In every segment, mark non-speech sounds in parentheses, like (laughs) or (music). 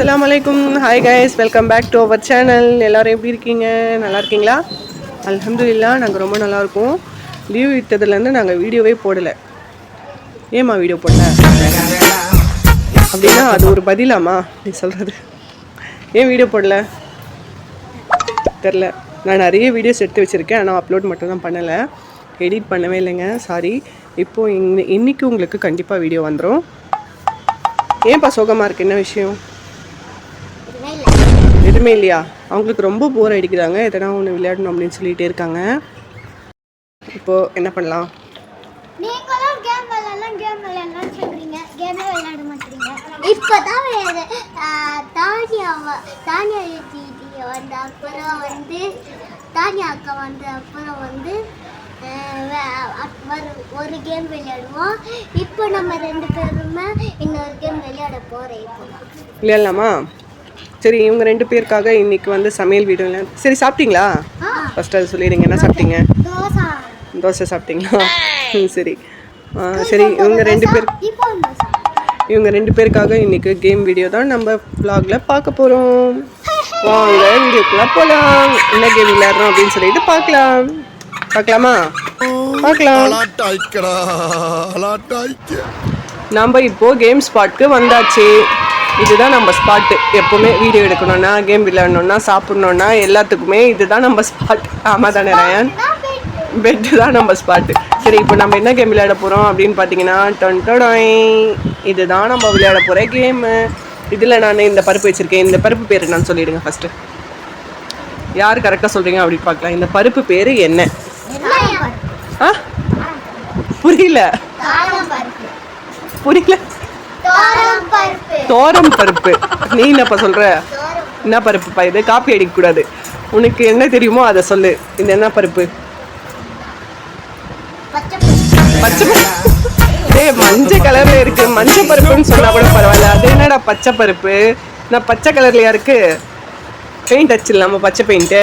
அஸ்லாம் வலைக்கும் hi guys welcome back to our channel எல்லோரும் எப்படி இருக்கீங்க? நல்லா இருக்கீங்களா? அல்ஹம்துலில்லாஹ் நாங்கள் ரொம்ப நல்லாயிருக்கோம் லீவ் விட்டதுலேருந்து நாங்கள் வீடியோவே போடலை. ஏம்மா வீடியோ போடல? அப்படின்னா அது ஒரு பதிலாமா நீ சொல்கிறது ஏன் வீடியோ போடல? தெரில நான் நிறைய வீடியோஸ் எடுத்து வச்சுருக்கேன். ஆனால் அப்லோட் மட்டும் தான் பண்ணலை. எடிட் பண்ணவே இல்லைங்க. சாரி இப்போது இன் இன்னைக்கு உங்களுக்கு கண்டிப்பாக வீடியோ வந்துடும் ஏன்ப்பா சோகமாக இருக்குது என்ன விஷயம்? எதுவுமே இல்லையா? அவங்களுக்கு ரொம்ப போர் அடிக்குதாங்க எதனா ஒன்று விளையாடணும் அப்படின்னு சொல்லிட்டே இருக்காங்க. இப்போது என்ன பண்ணலாம்? இப்போதான் வேறு தானியா தீதி வந்த அப்புறம் வந்து தானியா அக்கா வந்த அப்புறம் வந்து ஒரு- கேம் விளையாடுவோம். இப்போ நம்ம ரெண்டு பேருமே இன்னொரு கேம் விளையாட போறோம் இப்போ. விளையாடலாமா? சரி இவங்க ரெண்டு பேருக்காக இன்னைக்கு வந்து சமையல் வீடியோ சரி சாப்பிட்டீங்களா? ஆ. ஃபஸ்ட்டு அது சொல்லிடுங்க என்ன சாப்பிட்டீங்க? தோசை. தோசை சாப்பிட்டீங்களா? ம், சரி. சரி இவங்க ரெண்டு பேர் இவங்க ரெண்டு பேருக்காக இன்னைக்கு கேம் வீடியோ தான் நம்ம vlogல பார்க்க போகிறோம் வாங்க வீடியோக்குள்ள போகலாம் என்ன கேம் விளையாடுறோம் அப்படின்னு சொல்லிட்டு பார்க்கலாம். பார்க்கலாமா? பார்க்கலாம். நம்ம இப்போ கேம் ஸ்பாட்க்கு வந்தாச்சு. இதுதான் நம்ம ஸ்பாட்டு எப்போவுமே வீடியோ எடுக்கணும்னா கேம் விளையாடணும்னா சாப்பிட்ணுன்னா எல்லாத்துக்குமே இதுதான் நம்ம ஸ்பாட் ஆமாம் தானே ரயான்? பெட்டு தான் நம்ம ஸ்பாட்டு சரி இப்போ நம்ம என்ன கேம் விளையாட போகிறோம் அப்படின்னு பார்த்தீங்கன்னா டொன் டொடாய் இதுதான் நம்ம விளையாட போகிற கேமு இதில் நான் இந்த பருப்பு வச்சுருக்கேன். இந்த பருப்பு பேர் நான் சொல்லிடுங்க ஃபஸ்ட்டு யார் கரெக்டாக சொல்கிறீங்க அப்படின்னு பார்க்கலாம். இந்த பருப்பு பேர் என்ன? ஆ? புரியல. புரியல. தோரம் பருப்பு. நீ என்னப்பா சொல்ற? என்ன பருப்புப்பா இது? காப்பி அடிக்க கூடாது. உனக்கு என்ன தெரியுமோ அதை சொல்லு. இது என்ன பருப்பு? பச்சை பருப்பு. ஏய் மஞ்சள் கலர்ல இருக்கு. மஞ்சள் பருப்புன்னு சொன்னா கூட பரவாயில்ல. அது என்னடா பச்சை பருப்பு? நான் பச்சை கலர்லயா இருக்கு? பெயிண்ட் அடிச்சிடலாமா. பச்சை பெயிண்ட்டு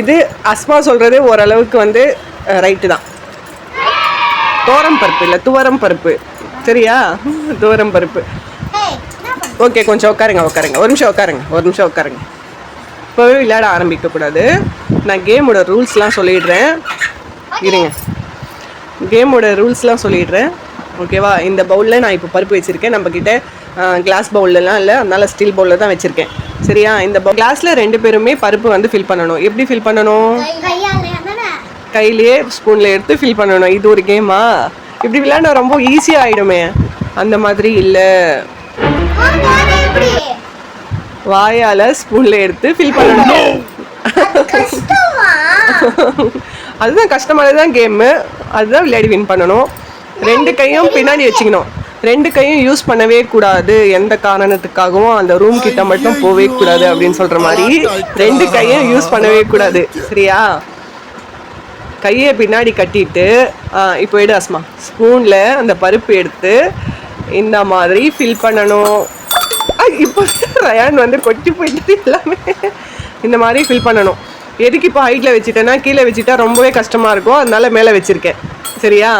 இது அஸ்மா சொல்றது ஓரளவுக்கு வந்து ரைட்டு தான். தோரம் பருப்பு இல்லை துவரம் பருப்பு. சரியா? துவரம் பருப்பு. ஓகே கொஞ்சம் உட்காருங்க உட்காருங்க. ஒரு நிமிஷம் உட்காருங்க ஒரு நிமிஷம் உட்காருங்க. இப்போவே விளையாட ஆரம்பிக்க கூடாது நான் கேமோட ரூல்ஸ்லாம் சொல்லிடுறேன். இருங்க. கேமோட ரூல்ஸ்லாம் சொல்லிடுறேன். ஓகேவா? இந்த பவுலில் நான் இப்போ பருப்பு வச்சுருக்கேன். நம்மக்கிட்ட கிளாஸ் பவுல்லலாம் இல்லை. அதனால ஸ்டீல் பவுலில் தான் வச்சுருக்கேன். சரியா? இந்த கிளாஸில் ரெண்டு பேருமே பருப்பு வந்து ஃபில் பண்ணணும். எப்படி ஃபில் பண்ணணும்? கையிலேயே ஸ்பூனில் எடுத்து ஃபில் பண்ணணும். இது ஒரு கேமா இப்படி விளையாட ரொம்ப ஈஸியாக ஆகிடுமே அந்த மாதிரி இல்லை. வாயால் ஸ்பூனில் எடுத்து ஃபில் பண்ணணும். அதுதான் கஷ்டமானது தான் கேமு அதுதான் விளையாடி வின் பண்ணணும். ரெண்டு கையும் பின்னாடி வச்சுக்கணும். ரெண்டு கையும் யூஸ் பண்ணவே கூடாது. எந்த காரணத்துக்காகவும் அந்த ரூம் கிட்ட மட்டும் போவே கூடாது அப்படின்னு சொல்ற மாதிரி ரெண்டு கையும் யூஸ் பண்ணவே கூடாது. சரியா? கையை பின்னாடி கட்டிட்டு ஆ, இப்போ எடு அஸ்மா. ஸ்பூனில் அந்த பருப்பு எடுத்து இந்த மாதிரி ஃபில் பண்ணணும். இப்போ ரயான் வந்து கொட்டி போயிட்டு எல்லாமே இந்த மாதிரி ஃபில் பண்ணணும். எதுக்கு இப்போ ஹைட்டில் வச்சுட்டேன்னா கீழே வச்சுட்டா ரொம்பவே கஷ்டமாக இருக்கும். அதனால மேலே வச்சுருக்கேன். சரியா?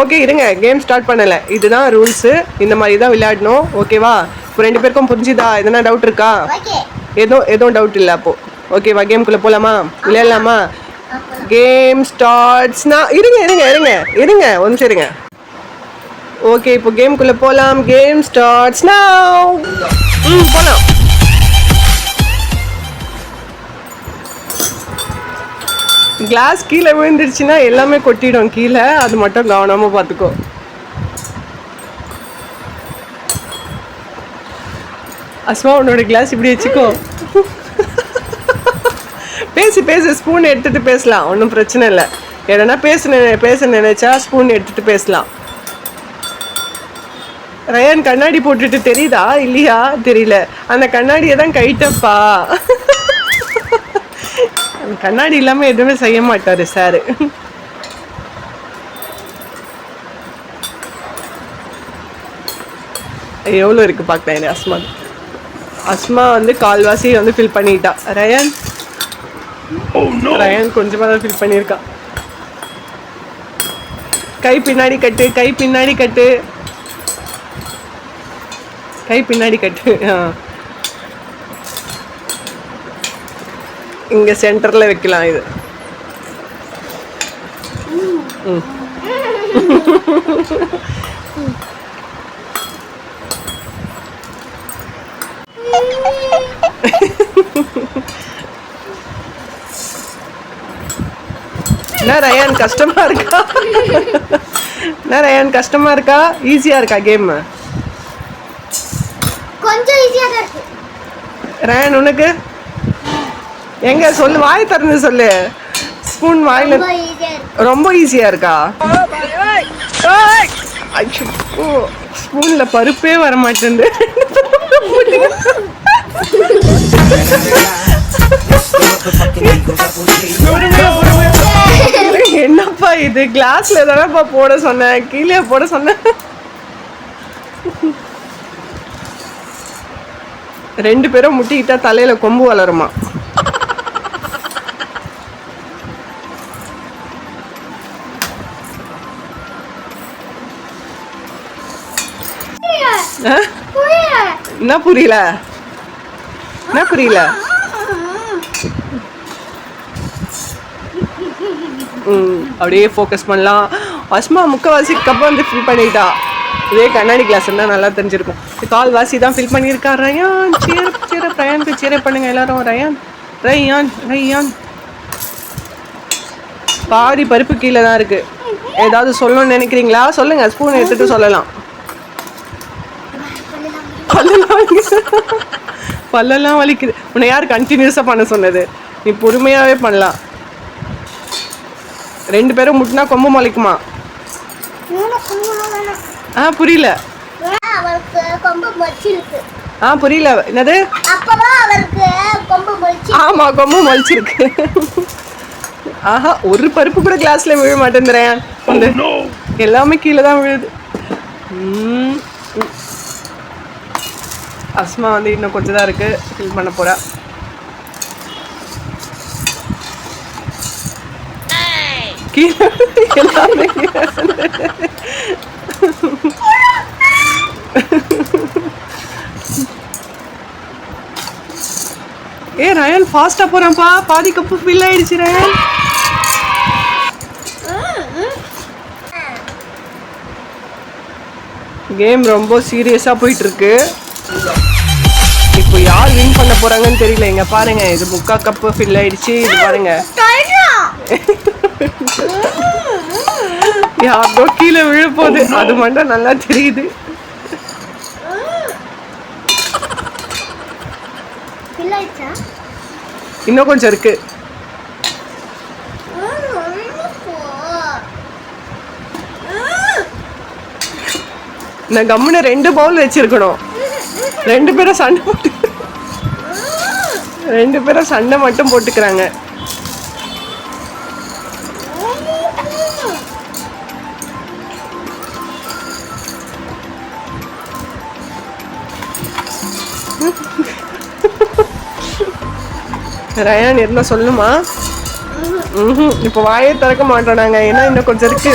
ஓகே இருங்க. கேம் ஸ்டார்ட் பண்ணலை. இதுதான் ரூல்ஸு இந்த மாதிரி தான் விளையாடணும். ஓகேவா இப்போ ரெண்டு பேருக்கும் புரிஞ்சுதா? எதனா டவுட் இருக்கா? எதுவும் எதுவும் டவுட் இல்லை அப்போ. ஓகேவா கேம்குள்ளே போகலாமா விளையாடலாமா? கேம் ஸ்டார்ட்ஸ்னா இருங்க இருங்க இருங்க. இருங்க ஒன்று சரிங்க ஓகே இப்போ கேம்குள்ளே போகலாம் கேம் ஸ்டார்ட்ஸ் நான் ம் போகலாம் கிளாஸ் கீழே விழுந்துருச்சுன்னா எல்லாமே கொட்டிடும். கீழே அது மட்டும் கவனமாக பார்த்துக்கோ. அஸ்மா உன்னோட கிளாஸ் இப்படி வச்சுக்கோ. பேசி பேசி ஸ்பூன் எடுத்துகிட்டு பேசலாம். ஒன்றும் பிரச்சனை இல்லை. எதனா பேச பேச நினைச்சா ஸ்பூன் எடுத்துட்டு பேசலாம். ரயான் கண்ணாடி போட்டுட்டு தெரியுதா? இல்லையா? தெரியல. அந்த கண்ணாடியை தான் கைட்டப்பா. கண்ணாடி இல்லாமல் எதுவுமே செய்ய மாட்டார் சார். எவ்வளோ இருக்குது பார்க்கலாம் அஸ்மா. அஸ்மா வந்து கால்வாசி வந்து ஃபில் பண்ணிட்டா. ரயான்? ரயான் கொஞ்சமாக தான் ஃபில் பண்ணியிருக்கா கை பின்னாடி கட்டு கை பின்னாடி கட்டு கை பின்னாடி கட்டு. இங்க சென்டர்ல வைக்கலாம் இது ம். (laughs) என்ன ரயான் கஷ்டமா இருக்கா? என்ன ரயான் கஷ்டமா இருக்கா? ஈஸியா இருக்கா கேம் கொஞ்சம் ஈஸியாக தான் இருக்கு. ரயான் உனக்கு? எங்க சொல்லு வாய் திறந்து சொல்லு. ஸ்பூன் வாயில ரொம்ப ஈஸியாக ஈஸியா இருக்கா. ஸ்பூன்ல பருப்பே வர மாட்டேங்குது (laughs) (laughs) என்னப்பா இது கிளாஸ்ல தானப்பா போட சொன்னேன். கீழே போட சொன்னேன். ரெண்டு பேரும் முட்டிக்கிட்டா தலையில கொம்பு வளருமா? என்ன புரியல? என்ன புரியல? அப்படியே ஃபோக்கஸ் பண்ணலாம். அஸ்மா முக்கவாசி கப்பை வந்து ஃபில் பண்ணிட்டா. இதே கண்ணாடி கிளாஸ் இருந்தால் நல்லா தெரிஞ்சிருக்கும். கால் வாசி தான் ஃபில் பண்ணியிருக்கா ரயான். சேர சேர ரயானுக்கு சேர பண்ணுங்க எல்லாரும் ரயான். Rayon rayon. பாதி பருப்பு கீழே தான் இருக்கு. ஏதாவது சொல்லணும்னு நினைக்கிறீங்களா? சொல்லுங்க ஸ்பூன் எடுத்துட்டு சொல்லலாம். பல்லெல்லாம் பல்லெல்லாம் வலிக்குது. உன்னை யார் கண்டினியூஸாக பண்ண சொன்னது? நீ பொறுமையாகவே பண்ணலாம். ரெண்டு பேரும் முட்டினா கொம்பு முளைக்குமா? ஆ புரியல. அவருக்கு கொம்பு மொச்சிருக்கு ஆ புரியல. என்னது? ஆமா கொம்பு முளைச்சிருக்கு. ஆஹா ஒரு பருப்பு கூட கிளாஸ்ல விழ மாட்டேங்கிறேன் வந்து எல்லாமே கீழே தான் விழுது. அஸ்மா வந்து இன்னும் கொஞ்சம் தான் இருக்கு. ஃபில் பண்ண போறா. கீழே எல்லாமே ஏ ரயன் ஃபாஸ்டா போறான்ப்பா. பாதி கப்பு ஃபில் ஆயிடுச்சு ரயன். கேம் ரொம்ப சீரியஸா போயிட்டு இருக்கு இப்போ யார் வின் பண்ண போறாங்கன்னு தெரியல. இங்க பாருங்க இது முக்கா கப்பு ஃபில் ஆயிடுச்சு. இது பாருங்க. யாரோ கீழே விழ போகுது அது மட்டும் நல்லா தெரியுது? இன்னும் கொஞ்சம் இருக்கு. நான் கம்முன்னு ரெண்டு பவுல் வச்சிருக்கணும். ரெண்டு பேரும் சண்டை போட்டு ரெண்டு பேரும் சண்டை மட்டும் போட்டுக்கிறாங்க. ரயான் என்ன சொல்லுமா? ம்ஹும். இப்போ வாயே திறக்க மாட்டோம் நாங்க. ஏன்னா இன்னும் கொஞ்சம் இருக்கு.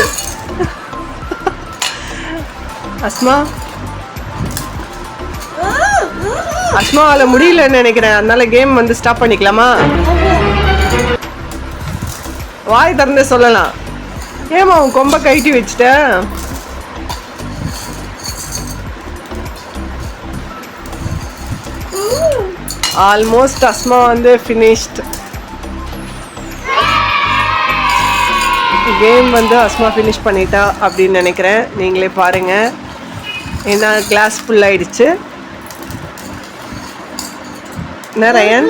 அஸ்மா? அஸ்மாவால முடியலன்னு நினைக்கிறேன். அதனால கேம் வந்து ஸ்டாப் பண்ணிக்கலாமா? வாய் திறந்து சொல்லலாம். ஏமா உன் கொம்ப கைட்டி வச்சுட்டேன் ஆல்மோஸ்ட் அஸ்மா வந்து ஃபினிஷ்ட் கேம் வந்து அஸ்மா ஃபினிஷ் பண்ணிட்டா அப்படின்னு நினைக்கிறேன். நீங்களே பாருங்க. ஏன்னா கிளாஸ் ஃபுல் ஆயிடுச்சு. என்ன ரயன்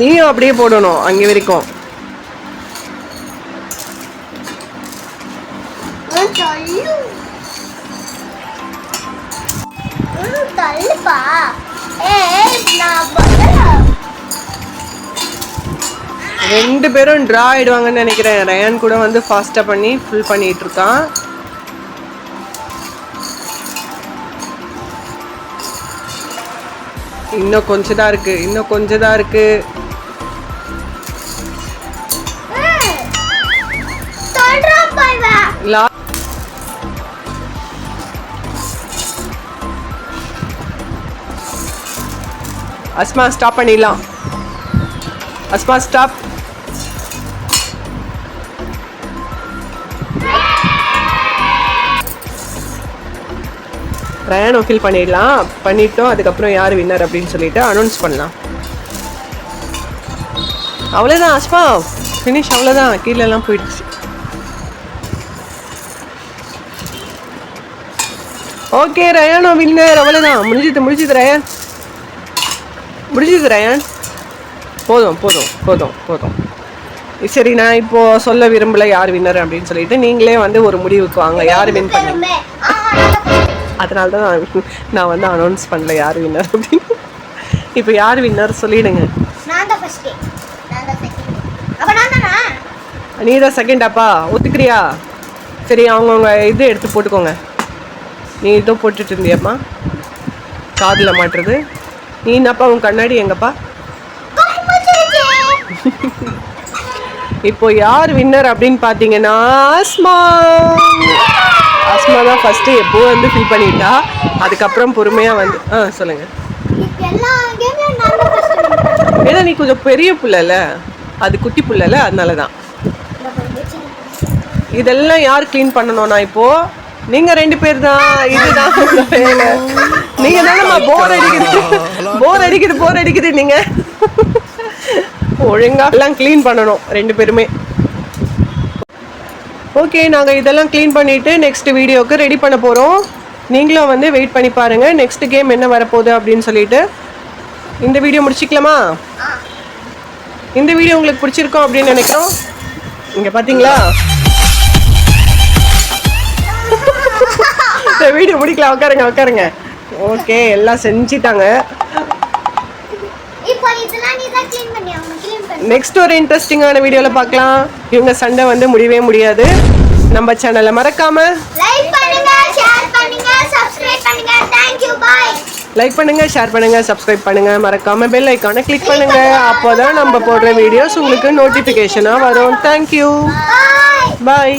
நீயும் அப்படியே போடணும் அங்கே வரைக்கும். ரெண்டு பேரும் ட்ரா ஆயிடுவாங்கன்னு நினைக்கிறேன். ரயான் கூட வந்து ஃபாஸ்ட்டாக பண்ணி ஃபில் பண்ணிகிட்டு இருக்கான். இன்னும் கொஞ்சம் தான் இருக்குது இன்னும் கொஞ்சம் தான் இருக்குது அஸ்மா ஸ்டாப் பண்ணிடலாம். அஸ்மா ஸ்டாப் ரயானோ ஃபில் பண்ணிடலாம். பண்ணிட்டோம் அதுக்கப்புறம் யார் வின்னர் அப்படின்னு சொல்லிட்டு அனௌன்ஸ் பண்ணலாம். அவ்வளோதான் அஸ்மா. ஃபினிஷ் அவ்வளோதான் கீழெல்லாம் போயிடுச்சு. ஓகே ரயானோ வின்னர் அவ்வளோதான் முடிஞ்சது முடிஞ்சது ரயான். முடிஞ்சது ரயான். போதும் போதும் போதும் போதும். சரி நான் இப்போ சொல்ல விரும்பல யார் வின்னர் அப்படின்னு சொல்லிட்டு நீங்களே வந்து ஒரு முடிவுக்கு வாங்க. யார் வின் பண்ணி? அதனால தான் நான் நான் வந்து அனௌன்ஸ் பண்ணல யார் வின்னர் அப்படின்னு. இப்போ யார் வின்னர் சொல்லிடுங்க. நான் தான் செகண்ட் அப்ப நீ ஒத்துக்கிறியா? சரி அவங்கவுங்க இது எடுத்து போட்டுக்கோங்க. நீ இதோ போட்டுட்டு இருந்தியம்மா. காதில் மாட்டுறது. நீ என்னப்பா உன் கண்ணாடி எங்கப்பா? இப்போ யார் வின்னர் அப்படின்னு பார்த்தீங்கன்னா ஆஸ்மா அஸ்மா தான் ஃபஸ்ட்டு எப்போ வந்து ஃபில் பண்ணிட்டா. அதுக்கப்புறம் பொறுமையாக வந்து ஆ சொல்லுங்கள் ஏன்னா நீ கொஞ்சம் பெரிய புள்ளல. அது குட்டி புள்ளல அதனால தான் இதெல்லாம் யார் க்ளீன் பண்ணணும்னா இப்போ? நீங்க ரெண்டு பேர் தான். இதுதான் வேலை. நீங்க தானம்மா போர் அடிக்குது. போர் அடிக்குது போர் அடிக்குது நீங்க. ஒழுங்கா எல்லாம் க்ளீன் பண்ணணும் ரெண்டு பேருமே. ஓகே நாங்கள் இதெல்லாம் க்ளீன் பண்ணிவிட்டு நெக்ஸ்ட் வீடியோவுக்கு ரெடி பண்ண போகிறோம் நீங்களும் வந்து வெயிட் பண்ணி பாருங்க. நெக்ஸ்ட் கேம் என்ன வரப்போகுது அப்படின்னு சொல்லிட்டு. இந்த வீடியோ முடிச்சிக்கலாமா? இந்த வீடியோ உங்களுக்கு பிடிச்சிருக்கோம் அப்படின்னு நினைக்கிறோம். இங்கே பார்த்தீங்களா இந்த வீடியோ முடிக்கலாம் உட்காருங்க உட்காருங்க. ஓகே எல்லாம் செஞ்சிட்டாங்க இப்போ இதெல்லாம் நீ தான் க்ளீன் பண்ணி அவங்க க்ளீன் பண்ணி நெக்ஸ்ட் ஒரு இன்ட்ரெஸ்டிங்கான வீடியோவில் பார்க்கலாம். இவங்க சண்டை வந்து முடியவே முடியாது. நம்ம சேனலை மறக்காம லைக் பண்ணுங்க ஷேர் பண்ணுங்க சப்ஸ்கிரைப் பண்ணுங்க. தேங்க் யூ பை லைக் பண்ணுங்க ஷேர் பண்ணுங்க சப்ஸ்கிரைப் பண்ணுங்க. மறக்காம பெல் ஐக்கானை கிளிக் பண்ணுங்க. அப்போதான் நம்ம போடுற வீடியோஸ் உங்களுக்கு நோட்டிஃபிகேஷனாக வரும். Thank you bye